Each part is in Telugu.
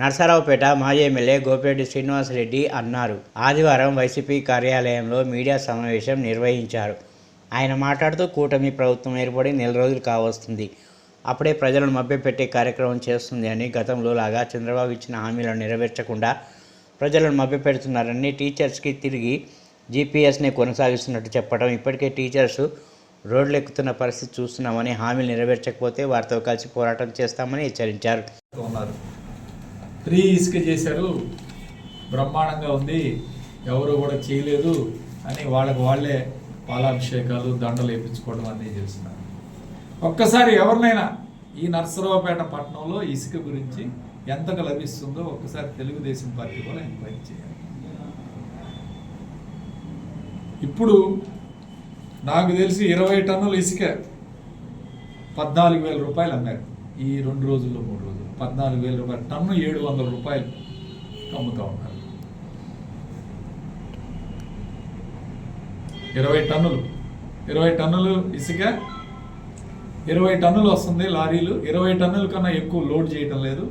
నర్సరావుపేట మాజీ ఎమ్మెల్యే గోపిరెడ్డి శ్రీనివాసరెడ్డి అన్నారు. ఆదివారం వైసీపీ కార్యాలయంలో మీడియా సమావేశం నిర్వహించారు. ఆయన మాట్లాడుతూ కూటమి ప్రభుత్వం ఏర్పడి నెల రోజులు కావస్తుంది. అప్పుడే ప్రజలను మభ్యపెట్టే కార్యక్రమం చేస్తుంది అని గతంలో లాగా చంద్రబాబు ఇచ్చిన హామీలను నెరవేర్చకుండా ప్రజలను మభ్యపెడుతున్నారని టీచర్స్కి తిరిగి జీపీఎస్ని కొనసాగిస్తున్నట్టు చెప్పడం ఇప్పటికే టీచర్స్ రోడ్లు ఎక్కుతున్న పరిస్థితి చూస్తున్నామని హామీలు నెరవేర్చకపోతే వారితో కలిసి పోరాటం చేస్తామని హెచ్చరించారు. ప్రీ ఇసుక చేశారు. బ్రహ్మాండంగా ఉంది. ఎవరు కూడా చేయలేదు అని వాళ్ళకి వాళ్ళే పాలాభిషేకాలు దండలు వేయించుకోవడం అన్నీ చేస్తున్నారు. ఒక్కసారి ఎవరినైనా ఈ నర్సరావుపేట పట్టణంలో ఇసుక గురించి ఎంతగా లభిస్తుందో ఒక్కసారి తెలుగుదేశం పార్టీ కూడా ఎంక్వైరీ చేయాలి. ఇప్పుడు నాకు తెలిసి ఇరవై టన్నుల ఇసుక పద్నాలుగు వేల రూపాయలు అమ్మారు ఈ రెండు రోజుల్లో మూడు రోజులు పద్నాలుగు వేల రూపాయలు టన్ను ఏడు వందల రూపాయలు అమ్ముతూ ఉన్నారు. ఇరవై టన్నులు ఇరవై టన్నులు ఇసుక ఇరవై టన్నులు వస్తుంది లారీలు ఇరవై టన్నుల కన్నా ఎక్కువ లోడ్ చేయటం లేదు.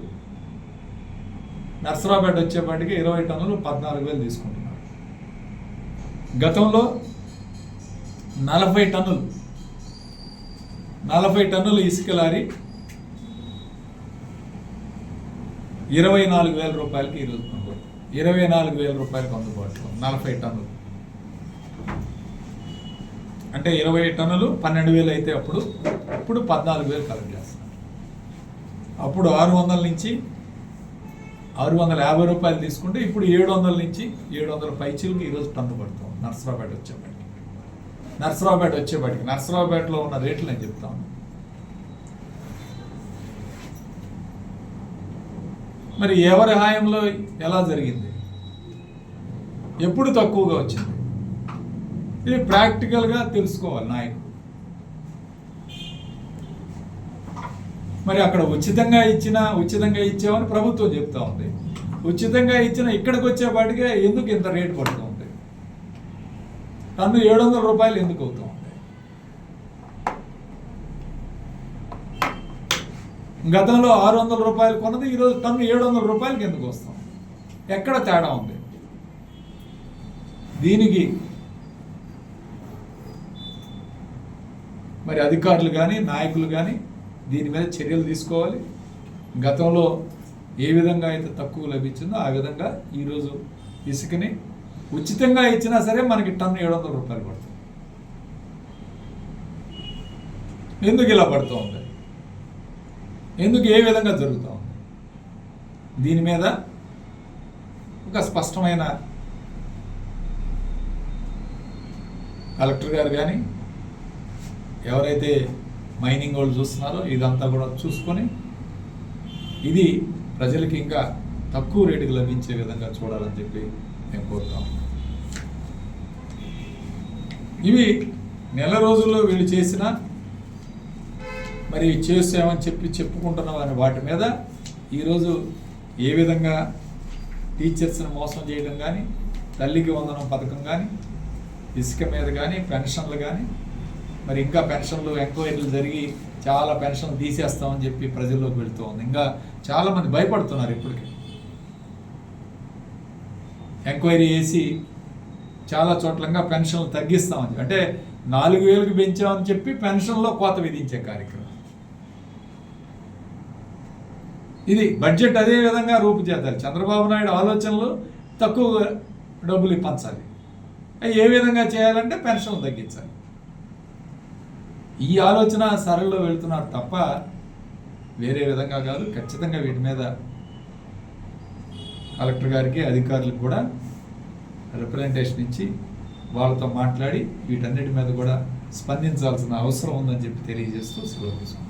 నర్సరావుపేట వచ్చేపాటికి ఇరవై టన్నులు పద్నాలుగు వేలు తీసుకుంటున్నారు. గతంలో నలభై టన్నులు నలభై టన్నులు ఇసుక లారీ ఇరవై నాలుగు వేల రూపాయలకి ఈరోజు కొనుగోలు ఇరవై నాలుగు వేల రూపాయలకు అందుబాటులో నలభై టన్నులు. అంటే ఇరవై టన్నులు పన్నెండు వేలు అయితే అప్పుడు ఇప్పుడు పద్నాలుగు వేలు కలెక్ట్ చేస్తున్నారు అప్పుడు ఆరు వందల నుంచి ఆరు వందల యాభై రూపాయలు తీసుకుంటే ఇప్పుడు ఏడు వందల నుంచి ఏడు వందల పైచీలకి ఈరోజు టన్ను పడుతాం నర్సరావుపేట వచ్చేప్పటికి నర్సరావుపేట వచ్చేప్పటికి నర్సరావుపేటలో ఉన్న రేట్లు నేను చెప్తాను. మరి ఎవరి హాయంలో ఎలా జరిగింది? ఎప్పుడు తక్కువగా వచ్చింది? ఇది ప్రాక్టికల్గా తెలుసుకోవాలి నాయకుడు. మరి అక్కడ ఉచితంగా ఇచ్చినా ఉచితంగా ఇచ్చామని ప్రభుత్వం చెప్తా ఉంది. ఉచితంగా ఇచ్చిన ఇక్కడికి వచ్చేపాటికే ఎందుకు ఇంత రేటు పడుతుంది టన్ను ఏడు వందల రూపాయలు ఎందుకు అవుతాం ఉంది గతంలో ఆరు వందల రూపాయలు కొన్నది ఈరోజు టన్ను ఏడు వందల రూపాయలకి ఎందుకు వస్తాం? ఎక్కడ తేడా ఉంది? దీనికి మరి అధికారులు కానీ నాయకులు కానీ దీని మీద చర్యలు తీసుకోవాలి. గతంలో ఏ విధంగా అయితే తక్కువ లభించిందో ఆ విధంగా ఈరోజు ఇసుకని ఉచితంగా ఇచ్చినా సరే మనకి టన్ను ఏడు వందల రూపాయలు పడుతుంది. ఎందుకు ఇలా పడుతూ ఉంది ఎందుకు ఏ విధంగా జరుగుతూ? ఉంది దీని మీద ఒక స్పష్టమైన కలెక్టర్ గారు కానీ ఎవరైతే మైనింగ్ వాళ్ళు చూస్తున్నారో ఇదంతా కూడా చూసుకొని ఇది ప్రజలకి ఇంకా తక్కువ రేటుకి లభించే విధంగా చూడాలని చెప్పి మేము కోరుతాం ఇవి నెల రోజుల్లో వీళ్ళు చేసిన మరి చేసామని చెప్పి చెప్పుకుంటున్నామని వాటి మీద ఈరోజు ఏ విధంగా టీచర్స్ని మోసం చేయడం కానీ తల్లికి వందనం పథకం కానీ ఇసుక మీద కానీ పెన్షన్లు కానీ మరి ఇంకా పెన్షన్లు ఎంక్వైరీలు జరిగి చాలా పెన్షన్లు తీసేస్తామని చెప్పి ప్రజల్లోకి వెళ్తూ ఉంది. ఇంకా చాలామంది భయపడుతున్నారు ఇప్పటికి. ఎంక్వైరీ చేసి చాలా చోట్లంగా పెన్షన్లు తగ్గిస్తామని అంటే నాలుగు వేలకు పెంచామని చెప్పి పెన్షన్లో కోత విధించే కార్యక్రమం. ఇది బడ్జెట్ అదే విధంగా రూపుదిద్దాలి చంద్రబాబు నాయుడు ఆలోచనలు తక్కువ డబ్బులు పంచాలి. అవి ఏ విధంగా చేయాలంటే పెన్షన్ తగ్గించాలి. ఈ ఆలోచన సరళలో వెళ్తున్నారు తప్ప వేరే విధంగా కాదు. ఖచ్చితంగా వీటి మీద కలెక్టర్ గారికి అధికారులకు కూడా రిప్రజెంటేషన్ ఇచ్చి వాళ్ళతో మాట్లాడి వీటన్నిటి మీద కూడా స్పందించాల్సిన అవసరం ఉందని చెప్పి తెలియజేస్తూ సెలవు తీసుకుంటాం